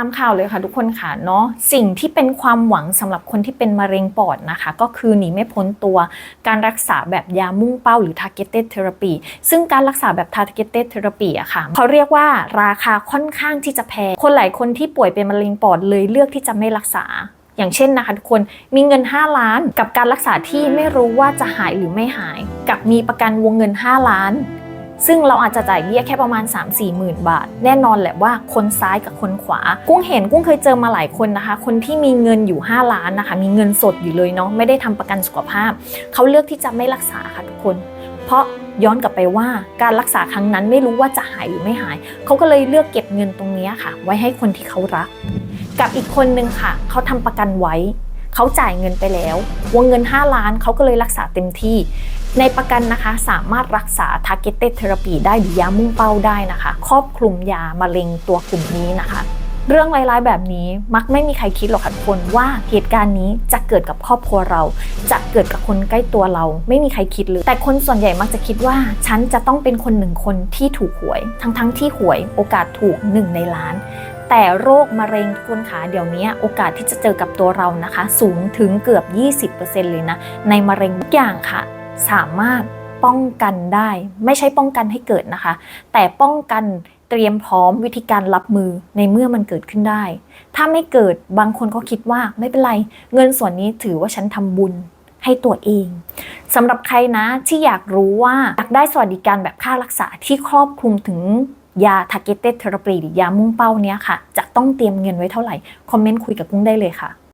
ตามข่าวเลยค่ะทุกคนค่ะเนาะสิ่งที่เป็นความหวังสำหรับคนที่เป็นมะเร็งปอดนะคะ ก็คือหนีไม่พ้นตัวการรักษาแบบยามุ่งเป้าหรือ targeted therapy ซึ่งการรักษาแบบ targeted therapy อะค่ะเขาเรียกว่าราคาค่อนข้างที่จะแพงคนหลายคนที่ป่วยเป็นมะเร็งปอดเลยเลือกที่จะไม่รักษาอย่างเช่นนะคะทุกคนมีเงิน 5 ล้าน กับการรักษาที่ไม่รู้ว่าจะหายหรือไม่หาย กับมีประกันวงเงิน 5 ล้าน ซึ่งเราอาจจะจ่ายเบี้ยแค่ประมาณ 3 4หมื่นบาท แน่นอนแหละว่าคนซ้ายกับคนขวา กุ้งเห็นกุ้งเคยเจอมาหลายคนนะคะ คนที่มีเงินอยู่ 5 ล้านนะคะ มีเงินสดอยู่เลยเนาะไม่ได้ทำประกันสุขภาพ เขาเลือกที่จะไม่รักษาค่ะทุกคน เพราะย้อนกลับไปว่าการรักษาครั้งนั้นไม่รู้ว่าจะหายหรือไม่หาย เขาก็เลยเลือกเก็บเงินตรงนี้ค่ะ ไว้ให้คนที่เขารัก กับอีกคนนึงค่ะ เขาทำประกันไว้ เขาจ่ายเงินไปแล้ว วงเงิน 5 ล้านเขาก็เลยรักษาเต็มที่ ในประกันนะคะสามารถรักษา targeted therapy ได้หรือยามุ่งเป้าได้นะคะ ครอบคลุมยามะเร็งตัวกลุ่มนี้นะคะเรื่องร้ายๆแบบนี้มักไม่มีใครคิดหรอกค่ะทุกคนว่าเหตุการณ์นี้จะเกิดกับครอบครัวเรา จะเกิดกับคนใกล้ตัวเรา ไม่มีใครคิดเลย แต่คนส่วนใหญ่มักจะคิดว่า ฉันจะต้องเป็นคนหนึ่งคนที่ถูกหวย ทั้งๆที่หวยโอกาสถูกหนึ่งในล้าน แต่โรคมะเร็งทุกคนขาเดี๋ยวนี้โอกาสที่จะเจอกับตัวเรานะคะ สูงถึงเกือบ 20%เลยนะในมะเร็งทุกอย่างค่ะ สามารถป้องกันได้ ไม่ใช่ป้องกันให้เกิดนะคะ แต่ป้องกันเตรียมพร้อมวิธีการรับมือในเมื่อมันเกิดขึ้นได้ ถ้าไม่เกิดบางคนก็คิดว่าไม่เป็นไร เงินส่วนนี้ถือว่าฉันทำบุญให้ตัวเองสำหรับใครนะที่อยากรู้ว่าอยากได้สวัสดิการแบบค่ารักษาที่ครอบคลุมถึงยา targeted therapy หรือยามุ่งเป้าเนี้ยค่ะ จะต้องเตรียมเงินไว้เท่าไหร่ คอมเมนต์คุยกับกุ้งได้เลยค่ะ